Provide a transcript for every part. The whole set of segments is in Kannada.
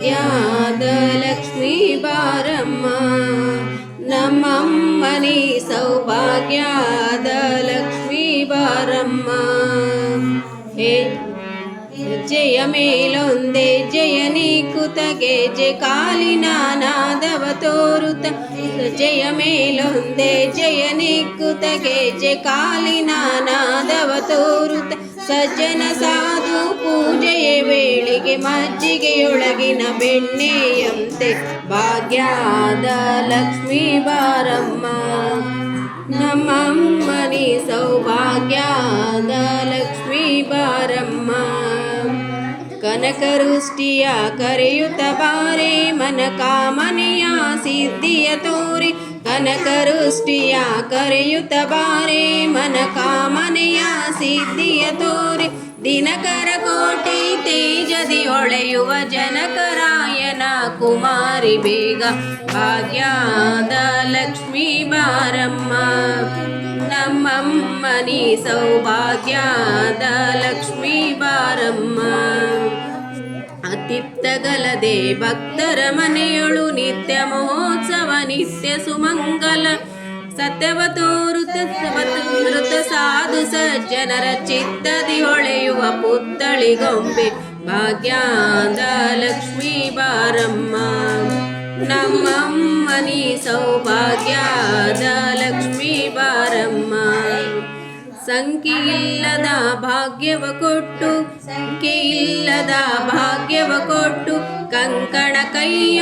ಯಾದ ಲಕ್ಷ್ಮೀ ಬಾರಮ್ಮ ನಮ್ಮಮ್ಮನಿ ಸೌಭಾಗ್ಯದ ಲಕ್ಷ್ಮೀ ಬಾರಮ್ಮ ಹೇ ಜಯ ಮೇಲೊಂದೆ ಜಯ ನೀಕುತಗೆ ಜಯ ಕಾಲಿನ ನಾದವ ತೋರುತ ಜಯ ಮೇಲೊಂದೆ ಜಯ ನೀಕುತಗೆ ಜಯ ಕಾಲಿನ ನಾದವ ತೋರುತ ಸಜ್ಜನ ಸಾಧು ಪೂಜೆಯ ವೇಳೆಗೆ ಮಜ್ಜಿಗೆಯೊಳಗಿನ ಬೆಣ್ಣೆಯಂತೆ ಭಾಗ್ಯಾದ ಲಕ್ಷ್ಮೀ ಬಾರಮ್ಮ. ನಮ್ಮಮ್ಮನಿ ಸೌಭಾಗ್ಯಾದ ಲಕ್ಷ್ಮೀ ಬಾರಮ್ಮ. ಕನಕರುಷ್ಟಿಯ ಕರೆಯುತ್ತ ಬಾರೆ ಮನ ಕಾಮನೆಯ ಸಿದ್ಧಿಯ ತೋರಿ. ಕನಕರುಷ್ಟಿಯ ಕರೆಯುತ್ತ ಬಾರೆ ಮನ ಕಾಮನೆಯ ಸಿದ್ಧಿಯ ತೋರಿ ದಿನಕರ ಕೋಟಿ ತೇಜದಿ ಹೊಳೆಯುವ ಜನಕರಾಯನ ಕುಮಾರಿ ಬೇಗ. ಭಾಗ್ಯದ ಲಕ್ಷ್ಮೀ ಬಾರಮ್ಮ, ನಮ್ಮಮ್ಮನಿ ಸೌಭಾಗ್ಯದ ಲಕ್ಷ್ಮೀ ಬಾರಮ್ಮ. ಅತಿಪ್ತಗಲದೆ ಭಕ್ತರ ಮನೆಯೊಳು ನಿತ್ಯ ಮಹೋತ್ಸವ, ನಿತ್ಯ ಸುಮಂಗಲ. ಸತ್ಯವ ತೋರುತ ಮೃತ ಸಾಧು ಸಜ್ಜನರ ಚಿತ್ತದಿ ಹೊಳೆಯುವ ಪುತ್ತಳಿಗೊಂಬೆ ಭಾಗ್ಯಾಂದ ಲಕ್ಷ್ಮೀ ಬಾರಮ್ಮ. ನಮ್ಮಮ್ಮನಿ ಸೌಭಾಗ್ಯದ ಸಂಖ್ಯೆಯಿಲ್ಲದ ಭಾಗ್ಯವ ಕೊಟ್ಟು, ಸಂಖ್ಯೆಯಿಲ್ಲದ ಭಾಗ್ಯವ ಕೊಟ್ಟು, ಕಂಕಣ ಕೈಯ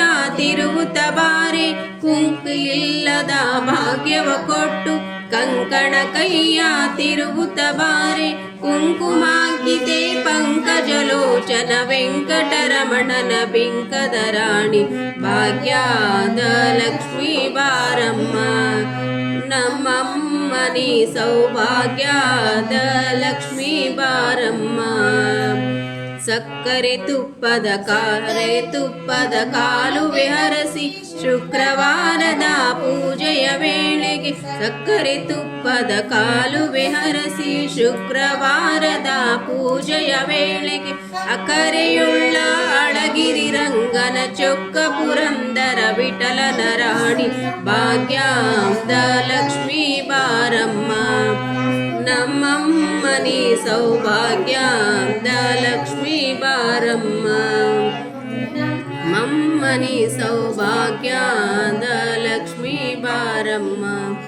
ಬಾರೆ ಕುಂಕು ಇಲ್ಲದ ಭಾಗ್ಯವ ಕೊಟ್ಟು, ಕಂಕಣ ಕೈಯ ತಿರುಗುತ್ತ ಬಾರೆ ಕುಂಕುಮಾಂಕಿತೆ ಪಂಕಜಲೋಚನ ವೆಂಕಟರಮಣನ ಬಿಂಕದ ರಾಣಿ, ಭಾಗ್ಯದ ನಮ್ಮಮ್ಮನಿ ಸೌಭಾಗ್ಯದ ಲಕ್ಷ್ಮೀ ಬಾರಮ್ಮ. ಸಕ್ಕರೆ ತುಪ್ಪದ ಕಾರೆ ತುಪ್ಪದ ಕಾಲು ವಿಹರಸಿ ಶುಕ್ರವಾರದ ಪೂಜೆಯ ವೇಳೆಗೆ ಸಕ್ಕರೆ ತುಪ್ಪದ ಕಾಲು ವಿಹರಸಿ ಶುಕ್ರವಾರದ ಪೂಜೆಯ ವೇಳೆಗೆ ಅಕರೆಯುಳ್ಳ ಅಳಗಿರಿ चोक्क चोक्कपुरन्दरविठल नराणि भाग्यां दलक्ष्मीबि सौभाग्यां दलक्ष्मीब मम् मनी सौभाग्यां दलक्ष्मी बारम्मा।